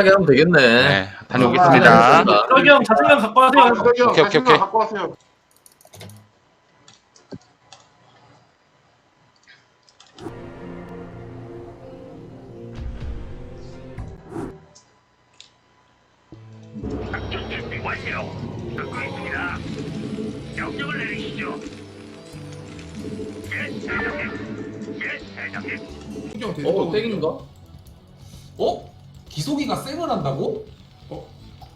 하게 하면 되겠네. 네, 다녀오겠습니다. 여기 형 자신감 갖고 하세요. 아, 오케이, 오케이, 자신감 오케이. 갖고 와세요. 작전 준비 완료. 듣고 있습니다. 명령을 내리시죠. 예, 대장님. 예, 대장님. 신경 되는 어, 거. 땡인가? 어? 기속이가 쌩을 한다고?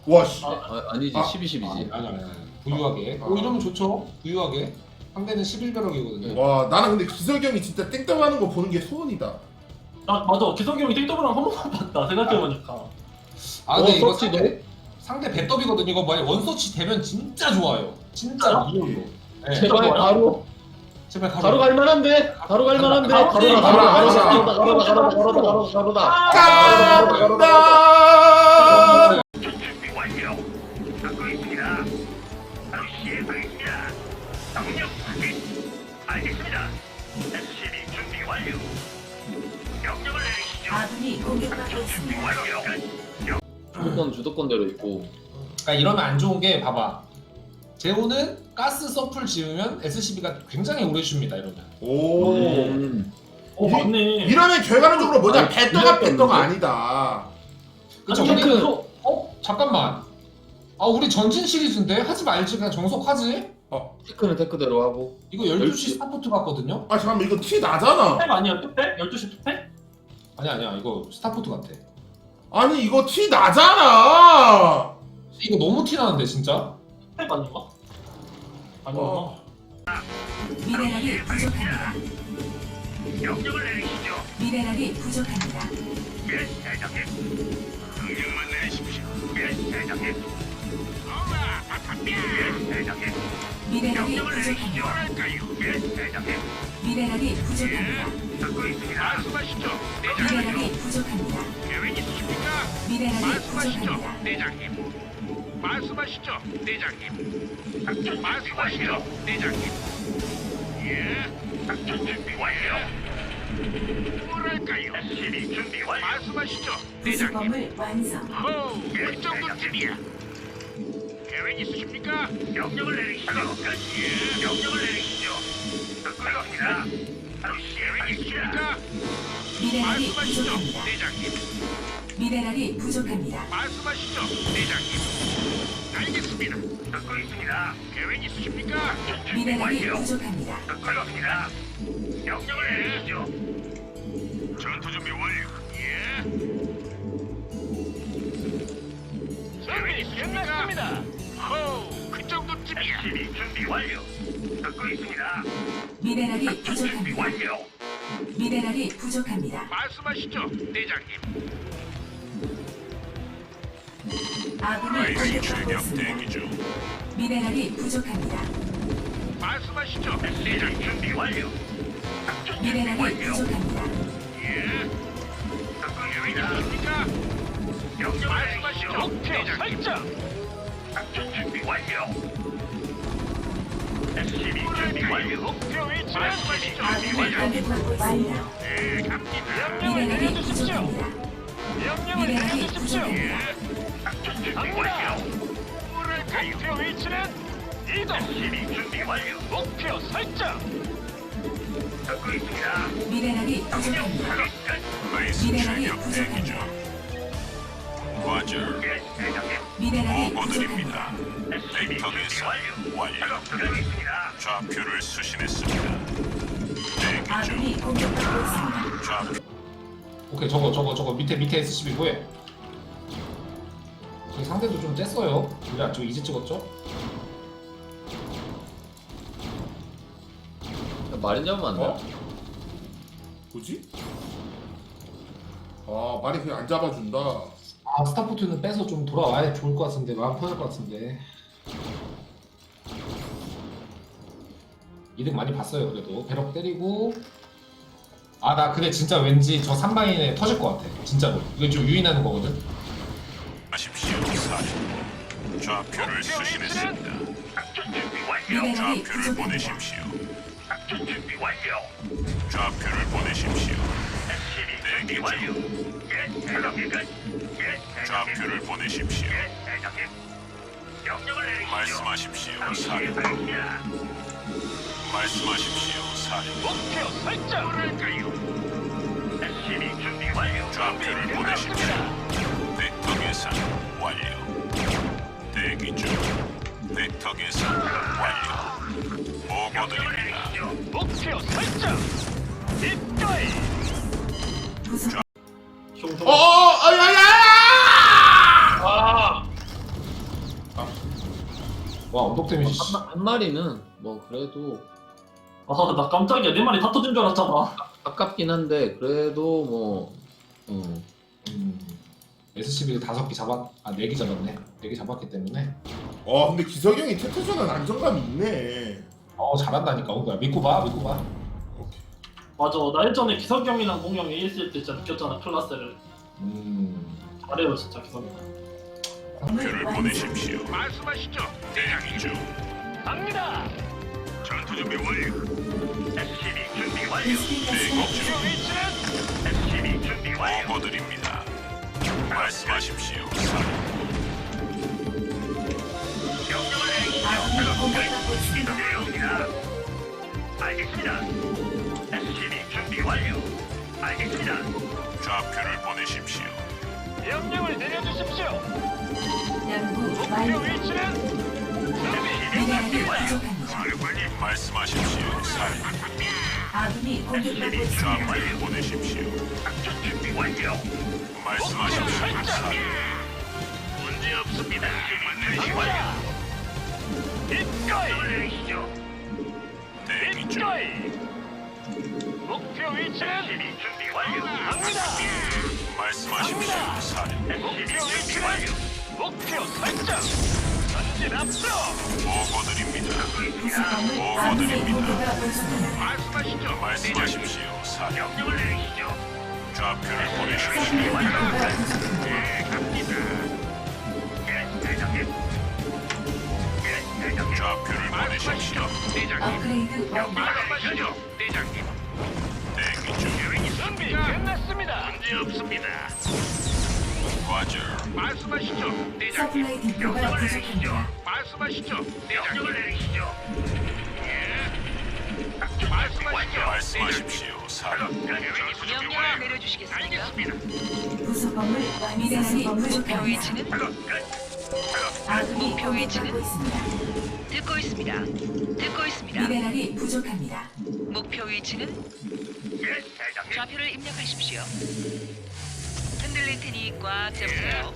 와 씨. 아, 아니지, 아. 12, 12지. 아니 아니 아니 부유하게 아. 어 이러면 좋죠 부유하게 상대는 11벼락이거든요 와 나는 근데 기석이 형이 진짜 땡땡하는 거 보는 게 소원이다. 아 맞아. 기성이 형이 땡더블랑 한 번만 봤다. 생각해보니까. 아 근데 어, 이거 서치 상대, 상대 배떡이거든요 이거 만약 원서치 되면 진짜 좋아요 진짜 이걸로 네. 제발? 바로, 제발 가로 바로 갈 만한데? 바로 갈 만한데? 가로, 가로다, 가로, 가로다, 가로, 가로다, 가로, 가로다, 가로다, 가로다, 가로다. 간다. 준비 완료. 듣고 있습니다. 바로 시행하겠습니다. 명령 확인. 알겠습니다. SCB 준비 완료. 명령을 내리시죠. 아군이 공격받고 준비 있습니다. 완료. 주도권, 주도권대로 있고. 그러니까 이러면 안 좋은 게 봐봐 제호는 가스 서플 지으면 SCB가 굉장히 오래 줍니다 이러면 오. 음. 어 맞네. 이러면 결과론적으로 뭐냐 아니, 배떠가 거지. 아니다. 그쵸 아니, 근데 그- 어? 잠깐만 아 우리 전진 시리즈인데 하지 말지 그냥 정속하지 테크는 테크대로 하고. 이거 12시 12시 스타포트 같거든요? 아 잠깐만 이거 티 나잖아. 탭 아니야? 탭? 12시 탭? 아니 아니야 이거 스타포트 같아 아니 이거 티 나잖아. 이거 너무 티나는데 진짜? 탭 아닌가? 어. 미네랄이 부족합니다. 명령을 내리시죠. 미네랄이 부족합니다. 예, 대장님. 명령만 내리십시오. 예, 대장님. 어라, 바탕 예, 대장님. 미네랄이 명령을 내리시죠. 부족합니다. 뭐랄까요? 예, 대장님. 미네랄이 부족합니다. 듣고 있습니다. 말씀하시죠, 미네랄이. 부족합니다. 계획 있으십니까? 미네랄이 말씀하시죠, 부족합니다. 대장님. 말씀하시죠, 대장님. 작전 말씀하시죠, 대장님. 예, 작전 준비 완료. 뭐랄까요? SCB 준비 완료. 말씀하시죠, 대장님. 구성범을 완성. 호우, 그 정도쯤이야. 계획 있으십니까? 명령을 내리시죠. 예, 명령을 내리시죠. 듣고 있습니다. 바로 계획 있으십니까? 미네랄이 말씀하시죠, 부족합니다. 대장님. 미네랄이 부족합니다. 말씀하시죠, 대장님. 알겠습니다. 듣고 있습니다. 계획 있으십니까? 준비 미네랄이 완료. 부족합니다. 듣고 있습니다. 명령을 내리시죠. 전투 준비 완료. 예. 준비 끝났습니다. 호우, 그 정도쯤이야. 준비 완료. 듣고 있습니다. 미네랄이 준비 부족합니다. 완료. 미네랄이 부족합니다. 말씀하시죠, 대장님. 아군이 공격받고 있습니다. 대기 중. 미네랄이 부족합니다. 말씀하시죠, 대장 준비 완료. 작전 준비 미네랄이 완료. 부족합니다. 예. 듣고 있습니까? 명령 말씀하시죠, 대장님. 작전 준비 완료. SCB 준비 완료. 목표 위치 말씀하시죠, 아군이 공격받고 있습니다. 네, 갑니다. 미네랄이 부족합니다. 미네랄이 부족합니다. 작 전 준비 완료. 뭐랄까요? 목표 위치는 이동. SCB 준비 완료. 목표 설정. 듣고 있습니다. 미네랄이 부족합니다. 미네랄이 부족합니다. 과절. 예, 대장님. 미네랄이 부족합니다. 벡터 계산 완료. 듣고 있습니다. 좌표를 수신했습니다. 아군이 공격받고 있습니다. 좌표 오케이 저거 저거 저거 밑에 밑에 SCB 뭐해? 저기 상대도 좀 뗐어요 우리 안쪽 이제 찍었죠? 마린 잡으면 안 돼? 어? 뭐지? 아 말이 그냥 안 잡아준다. 아 스타포트는 빼서 좀 돌아와야 좋을 것 같은데 마음 편할 것 같은데 이득 많이 봤어요 그래도 배럭 때리고 아 나 근데 진짜 왠지 저 3마인에 터질 것 같아 진짜로 이거 좀 유인하는 거거든 좌표를 수신했습니다. 작전 준비 완료. 미네랄이 좌표를 부족합니다. 보내십시오. 작전 준비 완료. 좌표를 보내십시오. SCB 대기 준비 완료. 예, 대장님. 예, 대장님. 좌표를 보내십시오. 예, 대장님. 명령을 내리시죠. 말씀하십시오, 사령. 말씀하십시오, 사령. 목표 설정. 뭐랄까요? 준비 완료. 좌표를 보내십시오. 벡터 계산 완료. 대기 중. 벡터 계산 완료. 보고드립니다. 목표 설정. 입가이. 부속 흉흉. 어어 아야야 아! 와 언덕 데미지 한, 마- 한 마리는 뭐 그래도 아, 나 깜짝이야. 내 말이 다 터진 줄 알았잖아. 아깝긴 한데 그래도 뭐 음, 음, SCB 다섯 개 잡았 아네 개 잡았네 네 개 잡았기 때문에 어 근데 기석이 형이 테트전은 안정감 있네 어 잘한다니까 엉구야 믿고 봐 믿고 봐 맞아. 나 예전에 기석이 형이랑 공룡 A 했을 때 진짜 느꼈잖아. 클라스를. 음, 잘해요, 진짜 기석이 형. 완성. 보내십시오. 말씀하시죠. 대기 중. 갑니다. 전투 준비 완료. SCB 준비 완료. 가스가 목표 위치는 SCB 준비 완료. 보고드립니다. 말씀하십시오, 사령. 명령을 내리시죠. 아군이 공격받고 있습니다. 내려옵니다. 알겠습니다. SCB 준비 완료. 알겠습니다. 좌표를 보내십시오. 명령을 내려주십시오. 연구 목표 완료. 위치는 미네랄이. 부족합니다. 사령관님, 말씀하십시오, 사령. 아군이 공격받고 있습니다. 좌표를 보내십시오. 준비 완료. 말씀하십시오. 문제 없습니다. 입가이 내리시죠. 대기 중. 입가이. 목표 위치는 SCB 준비 완료. 갑니다. 말씀하십시오, 사령. 목표 위치는 목표 설정. 전진 앞서. 보고드립니다. 부속함을 아군의 공격받고 있습니다. 말씀하시죠. 말씀하십시오, 사령. 명령을 내리시죠. 좌표를 보내십시오. 서플라이 디포가 부족합니다. 네, 갑니다. 예, 대장님. 예, 대장님. 좌표를 보내십시오. 대장님. 업그레이드 완료. 말씀하시죠. 대장님. 대기 중. 계획이 준비 끝났습니다. 문제 없습니다. 과절. 말씀하시죠. 대장님. 서플라이 디포가 명령을 내리시죠. 부족합니다. 말씀하시죠. 명령을 내리시죠. 예. 말씀하시죠. 말씀하십시오. 명령을 내려주시겠습니까? 미네랄이 목표 부족합니다. 위치는. 아군이 목표 위치는? 공격받고 있습니다. 듣고 있습니다. 듣고 있습니다. 미네랄이 부족합니다. 목표 위치는 예. 좌표를 입력하십시오. 흔들릴 테니 꽉 잡으세요.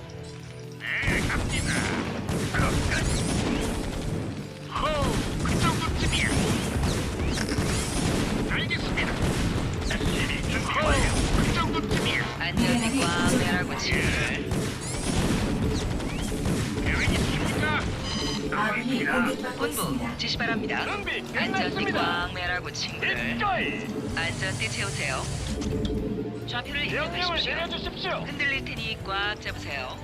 네, 갑니다. 안전띠 꽉 본부. 지시 바랍니다. 안전띠. 꽉 매라고. 입가이. 안전띠 채우세요. 좌표를. 내려주십시오. 흔들릴 테니 꽉 잡으세요.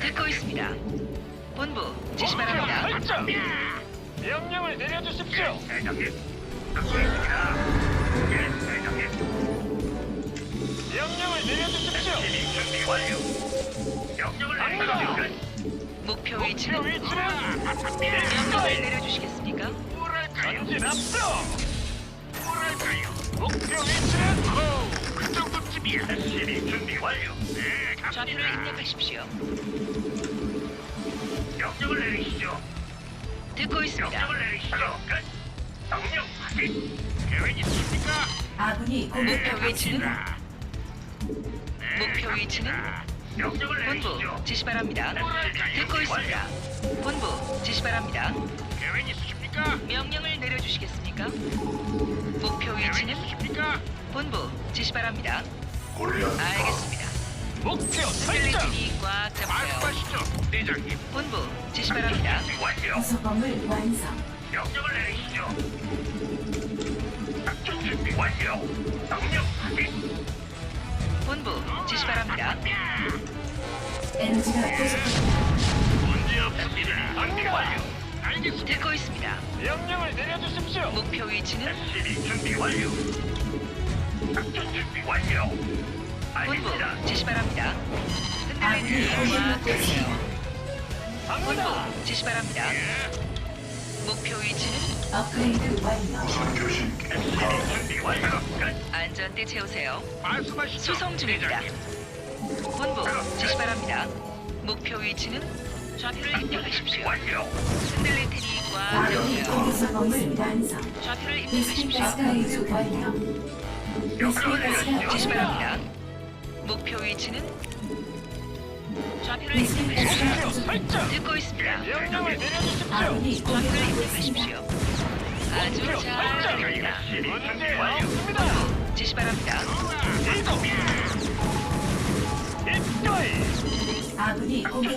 듣고 있습니다. 본부 지시 바랍니다. 명령을 내려주십시오. 듣고 있습니다. 예, 대장님. 명령을 내려주십시오. 준비 완료. 명령을 내려주십시오. 목표 목표 위치는 위치는 명령을 내려주시겠습니까? 뭐랄까요? 전진 앞서. 뭐랄까요? 목표 위치는 호. 그 정도쯤이야. SCB 준비 완료. 네, 좌표를 갑니다. 입력하십시오. 명령을 내리시죠. 듣고 있습니다. 명령을 내리시죠. 끝. 명령 확인. 계획 있습니까? 아군이 목표 공격받고 위치는 네, 목표 위치는 명령을 내리시죠. 본부 지시 바랍니다. 듣고 있습니다. 본부 지시 바랍니다. 계획 있으십니까? 명령을 내려주시겠습니까? 목표 계획 위치는 있으십니까? 본부 지시 바랍니다. 골리앗 알겠습니다. 목표 흔들릴 설정. 테니 꽉 잡으세요. 말씀하시죠, 대장님. 본부 지시 바랍니다. 완료. 부속함을 완성. 명령을 내리시죠. 작전 준비 완료. 명령 확인. 본부 지시 바랍니다. 에너지가 부족합니다. 문제 없습니다. 준비 완료. 알겠습니다. 듣고 있습니다. 명령을 내려주십시오. 목표 위치는 SCB 준비 완료. 작전 준비 완료. 본부 알겠습니다. 지시 바랍니다. 흔들리는 공격받고 있습니다. 갑니다. 본부 지시 바랍니다. 목표 위치는 업그레이드 완료. SCB 준비 완료. 끝. 안전대 채우세요. 말씀하시죠. 수송 중입니다. 본부 지시 바랍니다. 목표 위치는 좌표를 입력하십시오. 완료. 흔들릴 테니 꽉 아군이 잡으세요. 완성. 좌표를 입력하십시오. 가스가 완료. 가스가 지시. 바랍니다. 목표 위치는 SCB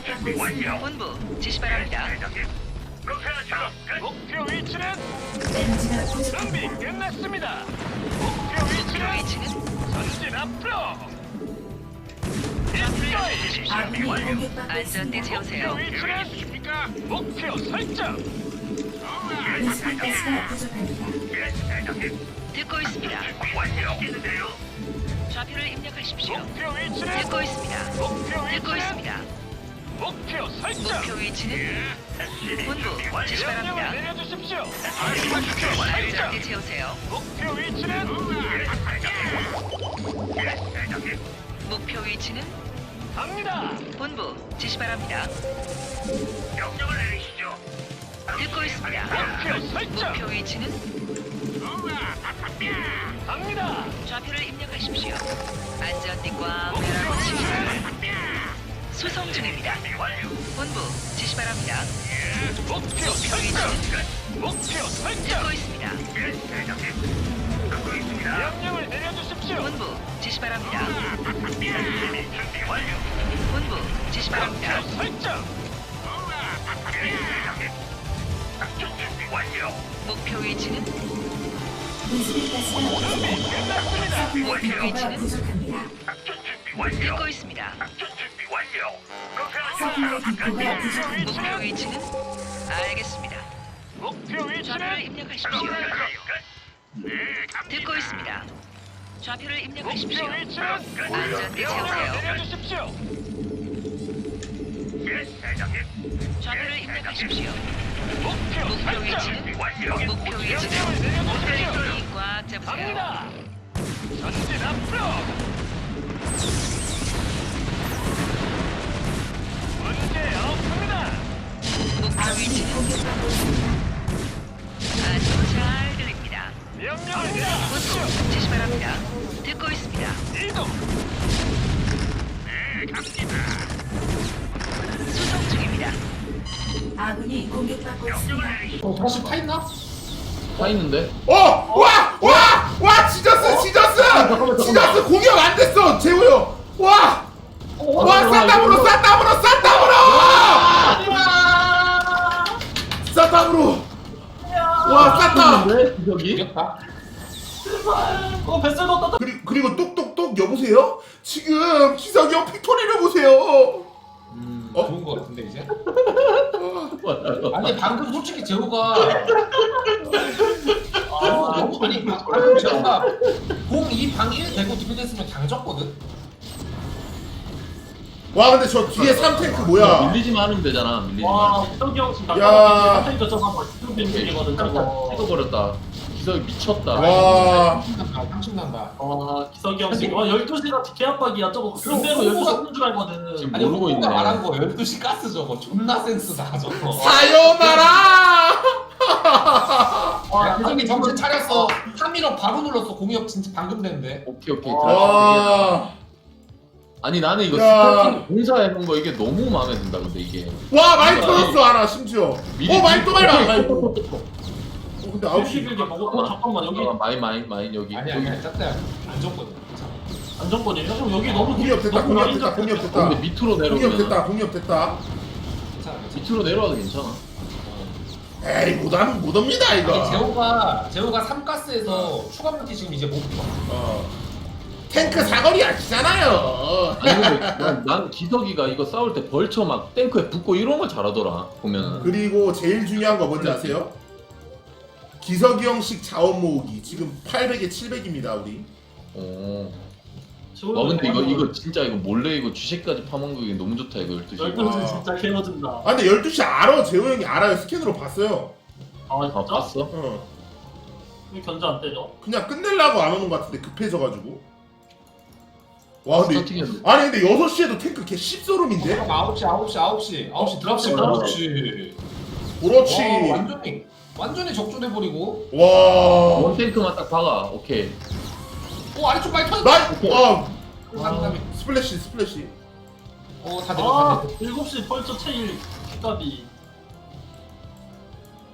준비 완료. 본부 지시 바랍니다. 있습니다. 목표 위치는 에너지가 준비 부족합니다. 끝났습니다. 목표 위치는 전진 앞으로. 아군이 공격받고 안전대 있습니다. 채우세요. 목표 위치는 목표 설정. 베스킨 가스가 부족합니다. 듣고 있습니다. 완료. 좌표를 입력하십시오. 목표 위치는 듣고 있습니다. 목표 듣고 위치는 있습니다. 목표 설정. 목표 위치는 본부 지시 명령을 바랍니다. 내려주십시오. 말씀하십시오. 설정. 안전대 채우세요. 목표 위치는 목표 위치는 갑니다. 본부 지시 바랍니다. 명령을 내리시죠. 듣고 있습니다. 목표 설정. 목표 위치는 갑니다. 좌표를 입력하십시오. 안전띠 꽉 목표 매라고 치십시오. 위치는 수송 중입니다. 완료. 본부 지시 바랍니다. 목표 설정. 목표 설정. 듣고 있습니다. 듣고 있습니다. 명령을 내려주십시오. 본부 지시 바랍니다. 준비 완료. 본부 지시 바랍니다. 설정. 목표 위치는. 끝났습니다. 목표 위치는 부족합니다. 듣고 있습니다. 서플라이 부족합니다. 목표 위치는 알겠습니다. 목표 위치는 입력하십시오. 네, 갑니다. 듣고 있습니다. 좌표를 입력하십시오. 위치는 안전띠 명령을 채우세요. 내려주십시오. 예, 대장님. 좌표를 입력하십시오. 목표 목표 설정. 위치는 완료. 목표 위치는 명령을 내려주십시오. 흔들리니 꽉 잡으세요. 갑니다. 전진 앞으로. 문제 없습니다. 목표 위치는 공격받 명령을 내려주십시오. 본부 지시 바랍니다. 듣고 있습니다. 이동. 네, 갑니다. 수송 중입니다. 아군이 공격받고 있습니다. 어, 타 있나? 타 있는데? 어! 와! 와! 와! 지저스! 지저스! 지저스 공격 안 됐어! 재우 형! 와! 와! 싼땀으로 싼땀으로 싼 와 쌌다! 이겼다. 어 뱃살 넣었다. 그리, 그리고 똑똑똑 여보세요? 지금 기석이 형 픽토리를 보세요! 음. 어? 좋은 거 같은데 이제. 맞아요. 아니 방금 솔직히 재호가 아, 너무 아니 방- 방금 재호가 공 2방1 되고 들이댔으면 당졌거든. 와 근데 저 뒤에 3탱크 뭐야? 밀리지만 하면 되잖아. 밀리지만. 와 기석이 형 지금 야. 나가서 저쪽에서 기석 빈중이거든 저거. 찍어버렸다. 기석이 미쳤다. 와 상심난다. 상심난다. 와 기석이 형 지금 와 12시가 개압박이야 저거 그대로 12시 없는 줄 알거든. 지금 아니 모르고 있네. 말한 거 12시 가스 저거 존나 센스다 저거. 사요나라! 야, 기석이 정신 차렸어. 3일업 바로 눌렀어. 공이업 진짜 방금 됐는데. 오케이 오케이. 와. 아니 나는 이거 야. 스타팅 공사해 놓은 거 이게 너무 마음에 든다 근데 이게. 와 많이 터졌어 하나 심지어 어 많이 또 많이 또. 어, 근데 아홉 9시 시 길게 먹었고 어, 잠깐만 여기 잠깐만, 마인 마인 마인 여기. 아니 아니 짰다. 안 줬거든. 괜찮아. 안정권이에요? 형 여기 너무 공이업 많이 됐다 공이업 어, 됐다 근데 밑으로 내려오면 됐다 공이업 됐다 괜찮아. 괜찮아. 밑으로 내려와도 괜찮아. 에이 못하면 못 옵니다 아니 이거 재호가 재호가 3가스에서 추가 물기 지금 이제 못 봐. 어. 탱크 사거리 아시잖아요 아니 근데 난, 난 기석이가 이거 싸울 때 벌쳐 막 탱크에 붙고 이런 걸 잘하더라 보면은 그리고 제일 중요한 거 뭔지 아세요? 기석이 형식 자원 모으기 지금 800에 700입니다 우리 어. 와 근데 이거 이거 진짜 이거 몰래 이거 주식까지 파먹기 너무 좋다 이거 12시 열두 시 진짜 개어진다. 아 근데 12시 알아 재호 형이 알아요 스캔으로 봤어요 아 아 진짜? 봤어? 어 왜 견제 안 때려? 그냥 끝내려고 안 오는 것 같은데 급해져가지고 와 근데 스타팅했는데. 아니 근데 6시에도 탱크 개 씹소름인데? 9시 9시 9시. 9시 드랍시 어, 그렇지 그렇지. 와, 완전히 완전히 적존해버리고. 와. 원탱크만 딱 박아. 오케이. 오 아래쪽 많이 터졌다. 나이 아. 상담이 스플래시 스플래시. 어다 내려 아다 내려 7시 펄처 체일 기값이.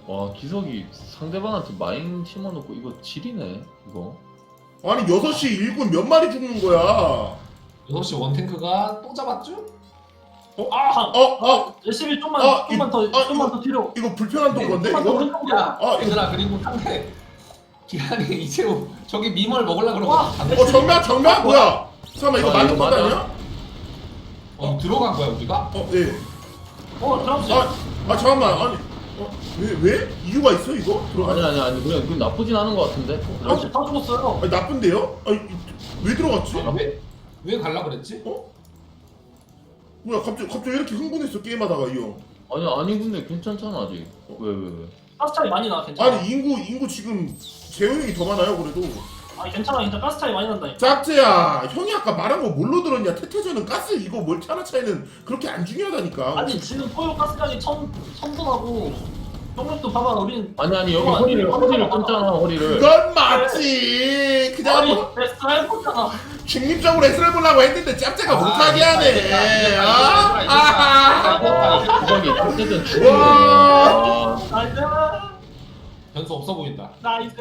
와 기석이 상대방한테 마인 심어놓고 이거 지리네 이거 아니 6시 일군 몇 마리 죽는 거야 6시 원탱크가 또 잡았죠? 아! 어? 어? 열심히 좀만 어, 좀만 더 이- 어, 좀만 이거- 더 뒤로 이거 불편한 동건데 좀만 더 이거? 야 어, 이거- 얘들아 그리고 상대 기한이 이채우 저기 미멀 먹으려 그러고 와, 다 어 정면 정면 뭐야 잠깐만 이거 아, 맞는 이거 거 맞아? 아니야? 어, 들어간 거야 우리가? 어 예. 어 드랍시 아, 아 잠깐만 아니 어, 왜 왜? 이유가 있어 이거? 들어가 아니 아니 아니 그냥 그 나쁘진 않은 것 같은데 드랍시 다 죽었어요 아니 나쁜데요? 아니 이- 왜 들어갔지? 아, 왜? 왜 갈라 그랬지? 어? 뭐야 갑자기 갑자기 왜 이렇게 흥분했어 게임하다가 이 형? 아니 아니 근데 괜찮잖아 아직 왜 왜 왜, 가스 차이 많이 나 괜찮아 아니 인구 인구 지금 재호 형이 더 많아요 그래도 아니 괜찮아 괜찮아 가스 차이 많이 난다니까 짝재야 형이 아까 말한 거 뭘로 들었냐 태태전은 가스 이거 멀티 하나 차이는 그렇게 안 중요하다니까 아니 지금 토요 가스량이 천 천도하고 형님도 봐봐 우린 아니 아니 여기 어, 허리를 허리를 끊잖아 허리를 그건 맞지 그냥 아니 뭐 베스트 해보잖아 중립적으로 S를 보려고 했는데 짭재가 못하게 하네 아? 아하 기석이 어쨌든. 아, 나이스 변수 없어 보인다 나이스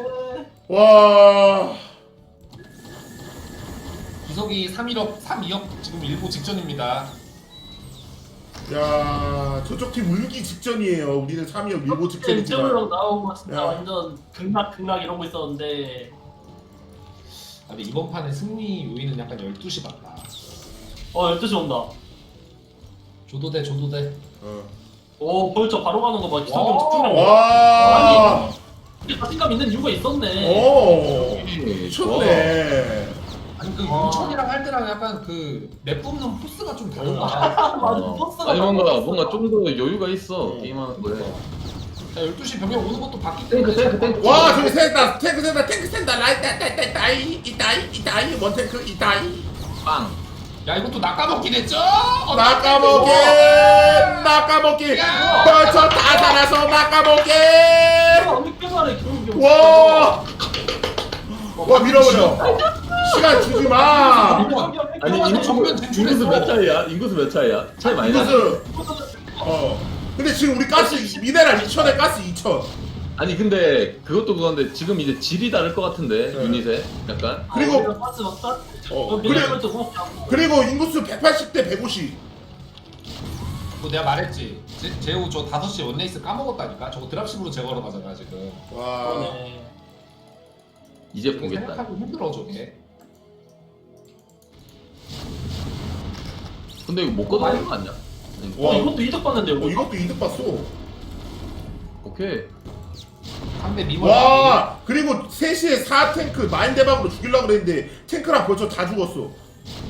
와 기석이 3일업 3위업 지금 일보 직전입니다 야, 저쪽 팀 울기 직전이에요. 우리는 3위업 밀고 직전이지만. 나오고 진짜 야. 완전 극락 극락 이러고 있었는데 아, 근데 이번 판의 승리 요인은 약간 12시 같다 어 12시 온다 조도대 조도대 어. 오 벌써 바로 가는 거봐 와. 기성경 집중력 와, 자신감 있는 이유가 있었네 오. 미쳤네. 그 와. 윤천이랑 할 때랑 약간 그 내뿜는 포스가 좀 다르다 맞아 어. 버스가 아니 뭔가. 뭔가 좀 더 여유가 있어 음. 게임하는 거에 자 12시 병력 오는 것도 봤기 탱크 때문에 탱크 탱크 와, 저기 센다, 탱크 센다, 탱크 센다, 라이, 따, 따, 따, 따이, 이따이, 이따이, 원탱크, 이따이. 빵 야 이것도 낚아먹기 됐죠? 어, 낚아먹기, 낚아먹기. 야. 벌써 다 살아서 낚아먹기. 어, 어떻게 말해 기성경 와, 와 밀어버려. 시간 주지 마. 아니 인구 인구수. 몇 차이야? 인구수 몇 차이야? 차이 많이 나. 이것은 어. 근데 지금 우리 가스 미네랄 2천에 가스 2천. 아니 근데 그것도 그건데 지금 이제 질이 다를 것 같은데 네. 유닛에 약간 그리고- 버스 어, 어 그래- 않고 그리고 인구수 180 대 150. 뭐 내가 말했지 제, 제우 저 5시 원레이스 까먹었다니까 저거 드랍십으로 제거하러 가잖아 지금 와. 그러네 이제 저게 보겠다. 생각하기 힘들어 저게 근데 이거 못 걷어내는 거 아니야? 아니, 와. 어 이것도 이득 봤는데 어, 이거 이것도 이득 봤어. 오케이. 상대 와 그리고 3시에 4탱크 마인 대박으로 죽이려고 그랬는데 탱크랑 벌써 다 죽었어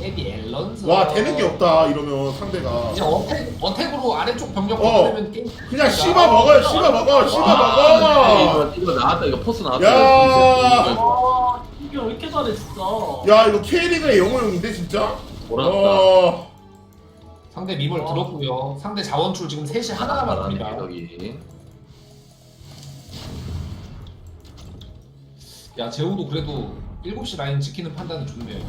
에디 앨런스 와 되는 게 없다 이러면 상대가 이제 원택, 원택으로 아래쪽 병력 어. 걷어내면 게임 그냥 씹어 먹어요 씹어 먹어 씹어 아, 먹어 이거, 이거 나왔다 이거 포스 나왔다. 야. 이거 와 이게 왜 이렇게 진짜 야 이거 K리그의 영호 형인데 진짜 돌아갔다. 어 상대 미멀 와. 들었고요 상대 자원출 지금 3시 하나 남았습니다 여기. 야 제우도 그래도 7시 라인 지키는 판단은 좋네요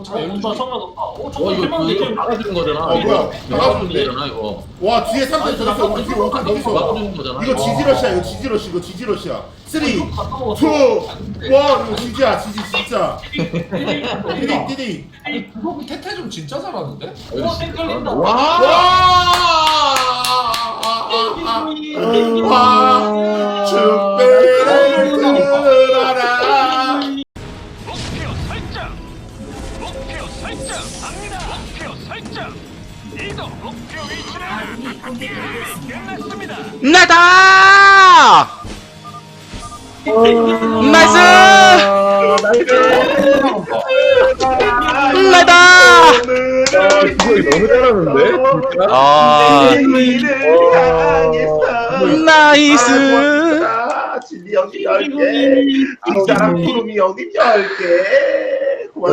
어 잠깐 어, 12시 나 정말 높다. 어, 어 이거. 막아주는 거잖아. 어. 뭐야? 이거 막아주는 거잖아 이거. 와 뒤에 3탱 아니, 더나 있어 우리 뒤에 원탱 더 있어 막아주는 거잖아. 이거 지지러시야 이거 지지러시 이거 지지러시야 3 2 1 이거 지지야 지지 진짜 띠디 띠디 아니 그거 태태 좀 진짜 잘하는데? 오, 탱 걸린다. 와. 와! 와! 나다! 나이스! 나다! 기석이 너무 잘하는데? 아, 나이스! 진이 형이 열게 이 사람 구름이 형이 열게